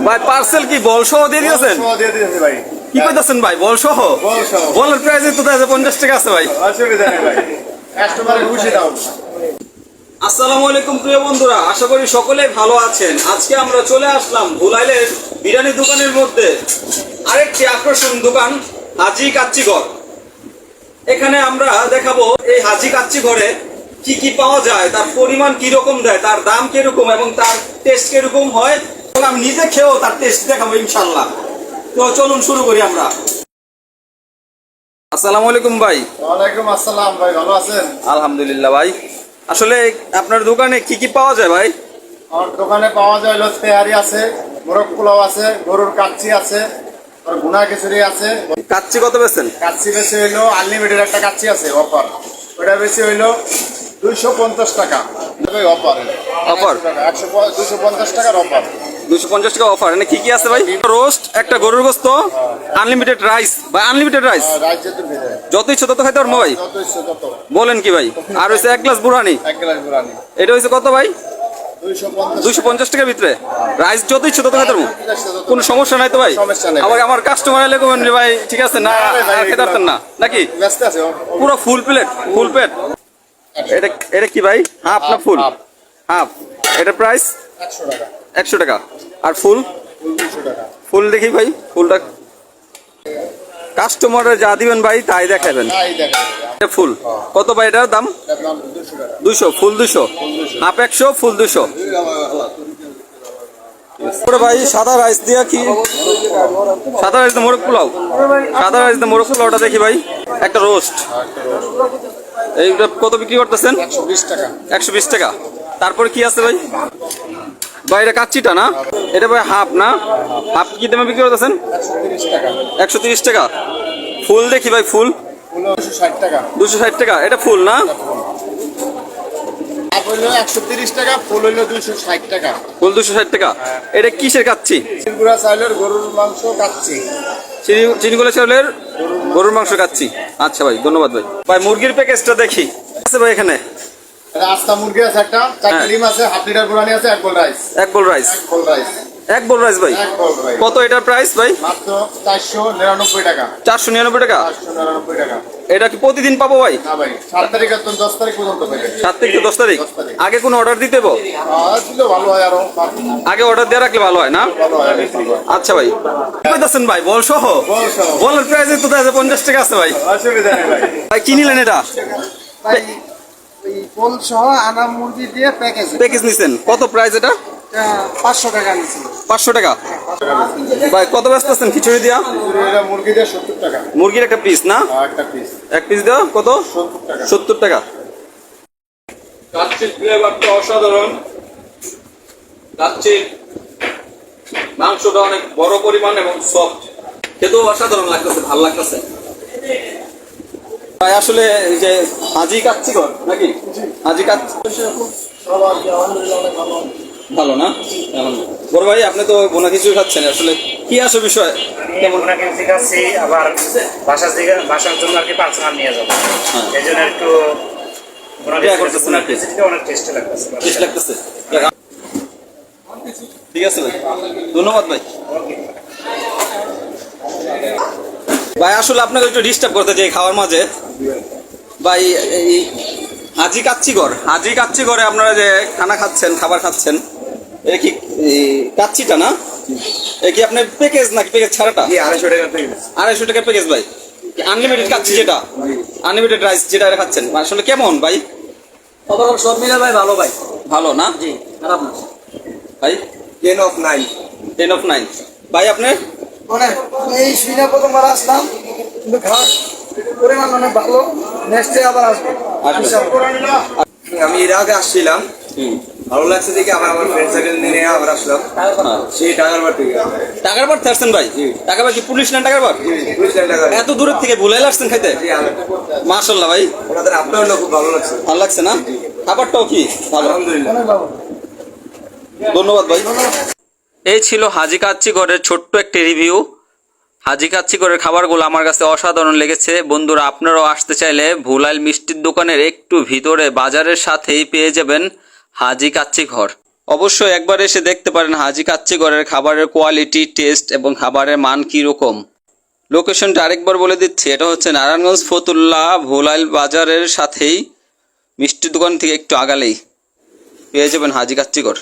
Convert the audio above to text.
ভাই পার্সেল কি বল সহ দিয়ে দিয়েছেন কি কইতাছেন ভাই বল সহ বল সহ। বলের প্রাইস তো আছে পঞ্চাশ টাকা আছে ভাই। আসসালামু আলাইকুম প্রিয় বন্ধুরা আশা করি সকলেই ভালো আছেন। আজকে আমরা চলে আসলাম ভুলাইলের বিরিয়ানি দোকানের মধ্যে। আরেকটি আকর্ষণ দোকান হাজি কাচ্চি ঘর এখানে আমরা দেখাবো এই হাজি কাচ্চি ঘরে কি কি পাওয়া যায় তার পরিমাণ কি রকম দেয় তার দাম কীরকম এবং তার টেস্ট কীরকম হয় এবং আমি নিজে খেয়েও তার টেস্ট দেখাবো ইনশাল্লাহ তো চলুন শুরু করি আমরা। আসসালামু আলাইকুম ভাই। ওয়ালাইকুম আসসালাম ভাই ভালো আছেন? আলহামদুলিল্লাহ ভাই। আসলে আপনার দোকানে কি কি পাওয়া যায় ভাই? আমার দোকানে পাওয়া যায় হলো তেহারি আছে মোরগ পোলাও আছে গরুর কাচ্চি আছে আর গুনা খিচুড়ি আছে। কাচ্চি কত বেছেন কাচ্চি বেশি হইল আনলিমিটেড একটা কাচ্চি আছে অফার। ওটা বেশি হইল দুইশো পঞ্চাশ টাকা। Offer Offer? একশো দুশো পঞ্চাশ টাকার অফার দুশো পঞ্চাশ টাকা অফার এনে কি কি আছে ভাই? রোস্ট একটা গরুর গোস্ত আনলিমিটেড রাইস আনলিমিটেড রাইস যত ইচ্ছে তত খাইতে পারব ভাই। বলেন কি ভাই? আর হয়েছে এক গ্লাস বুড়ানি। এটা হয়েছে কত ভাই? দুইশো পঞ্চাশ টাকার ভিতরে। রাইস যত ইচ্ছে তত খাইতে পারব। কোনো সমস্যা নাই তো ভাই? আমার কাস্টমার এলে ভাই ঠিক আছে না খেতে পারতেন না। নাকি? পুরো ফুল প্লেট ফুল প্লেট এটা এটা কি ভাই? হাফ না ফুল। হাফ এটা প্রাইস একশো টাকা। আর ফুল ফুল দুশো টাকা। ফুল দেখি ভাই ফুলটা কাস্টমারের যা দিবেন ভাই তাই দেখাবেন। এটা ফুল কত ভাই এটার দাম? দুশো ফুল দুশো হাফ একশো ফুল দুশো। ওরে ভাই সাদা রাইস দিয়া কি? সাদা রাইস মোরগ পোলাও? সাদা রাইস মোরগ পোলাওটা দেখি ভাই। একটা রোস্ট এইটা কত বিক্রি করতেছেন? একশো বিশ টাকা। তারপরে কি আছে ভাই? ভাই এটা কাচ্চিটা না? এটা ভাই হাফ না? হাফ কি দামে বিক্রি করতেছেন? একশো তিরিশ টাকা। ফুল দেখি ভাই ফুল। দুশো ষাট টাকা। এটা ফুল না? হইল একশো তিরিশ টাকা ফুল হইল দুইশো ষাট টাকা। ফুল দুশো ষাট টাকা। এটা কিসের কাচ্ছি? চিনগুড়া চাইলের গরুর মাংস কাচ্ছি। চিনি চিনিগুলো চাউলের গরুর মাংস কাচ্ছি। আচ্ছা ভাই ধন্যবাদ ভাই। ভাই মুরগির প্যাকেজটা দেখি। আছে ভাই এখানে? রাস্তা আস্তা মুরগি আছে একটা চারটে হ্যাঁ। আছে হাফ লিটার বুড়ানি আছে এক বল রাইস এক রাইস এক বল রাইস এক বোল রাইস ভাই। কত এটার প্রাইস ভাই? চারশো নিরানব্বই টাকা। চারশো নিরানব্বই টাকা? টাকা। এটা কি প্রতিদিন পাবো ভাই? সাত তারিখ দশ তারিখ পর্যন্ত সাত থেকে দশ তারিখ। আগে কোনো অর্ডার দিতে ভালো হয় আরও। আগে অর্ডার দিয়ে রাখলে ভালো হয় না। আচ্ছা ভাই। কি ভাই বল সহ? বলের প্রাইস তো আছে পঞ্চাশ টাকা আছে ভাই। ভাই। ভাই কি নিলেন এটা? ভাই পোল সহ আনা মুরগি দিয়ে প্যাকেজ প্যাকেজ নিছেন। কত প্রাইস এটা? পাঁচশো টাকা নিচ্ছি পাঁচশো টাকা? ভাই কত ব্যস্ত আছেন? খিচুড়ি দিয়া? মুরগি দিয়ে সত্তর টাকা। মুরগির একটা পিস না? একটা পিস এক পিস দেওয়া? কত? সত্তর টাকা। কাচ্চির ফ্লেভারটা অসাধারণ। কাচ্চির মাংসটা অনেক বড় পরিমাণ এবং সফট খেতেও অসাধারণ লাগতেছে ভালো লাগতেছে। ভাই আসলে এই যে হাজি কাচ্চি ঘর নাকি? হাজি কাচ্চি সবার আলহামদুলিল্লাহ অনেক ভালো। ভালো না? এখন বড় ভাই আপনি তো বোনা কিছু খাচ্ছেন আসলে কি আসো বিষয়? কেমন ওনাকে শিখাচ্ছি আবার বাসার দিকে বাসার জন্য আর কি পার্সোনাল নিয়ে যাব। হ্যাঁ। এই জন্য একটু ঠিক আছে ভাই। ধন্যবাদ ভাই। ভাই আসলে আপনাকে একটু ডিস্টার্ব করতে চাই খাওয়ার মাঝে। ভাই এই হাজি কাচ্চি ঘর হাজি কাচ্চি ঘরে আপনারা যে খানা খাচ্ছেন খাবার খাচ্ছেন এটা কি কাচ্চিটা না? এ কি আপনার প্যাকেজ নাকি প্যাকেজ ছাড়াটা? আড়াইশো টাকা আড়াইশো টাকা প্যাকেজ ভাই। আনলিমিটেড কাচ্চি যেটা? আনলিমিটেড রাইস যেটা খাচ্ছেন। আসলে কেমন ভাই? ওভারঅল সব মিলে ভাই ভালো ভাই। ভালো না? জি খারাপ না। ভাই? Ten of nine ten of nine ভাই আপনার? মানে এই শুনে প্রথমবার আসলাম কিন্তু খাওয়ার পরিমাণ অনেক ভালো। নেক্সট আবার আসব। আমি এর আগে আসছিলাম। হুম। ভালো লাগছে দেখে আবার আমার ফ্রেন্ড সার্কেল নিয়ে আবার আসলাম। সেই টাকার বার থেকে। টাকার বার আসছেন ভাই? টাকার বার কি পুলিশ না টাকার বার এত দূরের থেকে আসছেন খাইতে? মাশাল্লাহ ভাই। ওনাদের আপনার খুব ভালো লাগছে। ভালো লাগছে না? খাবারটাও কি? ভালো। আলহামদুলিল্লাহ। ধন্যবাদ ভাই। এই ছিল হাজি কাচ্চি ঘরের ছোট্ট একটি রিভিউ হাজি কাচ্চি ঘরের খাবারগুলো আমার কাছে অসাধারণ লেগেছে। বন্ধুরা আপনারাও আসতে চাইলে ভুলাইল মিষ্টির দোকানের একটু ভিতরে বাজারের সাথেই পেয়ে যাবেন। হাজি কাচ্চি ঘর। অবশ্যই একবার এসে দেখতে পারেন হাজি কাচ্চি ঘরের খাবারের কোয়ালিটি টেস্ট এবং খাবারের মান কীরকম লোকেশনটা আরেকবার বলে দিচ্ছি, এটা হচ্ছে নারায়ণগঞ্জ ফতুল্লা ভোলাইল বাজারের সাথেই মিষ্টি দোকান থেকে একটু আগালেই পেয়ে যাবেন হাজি কাচ্চিগড়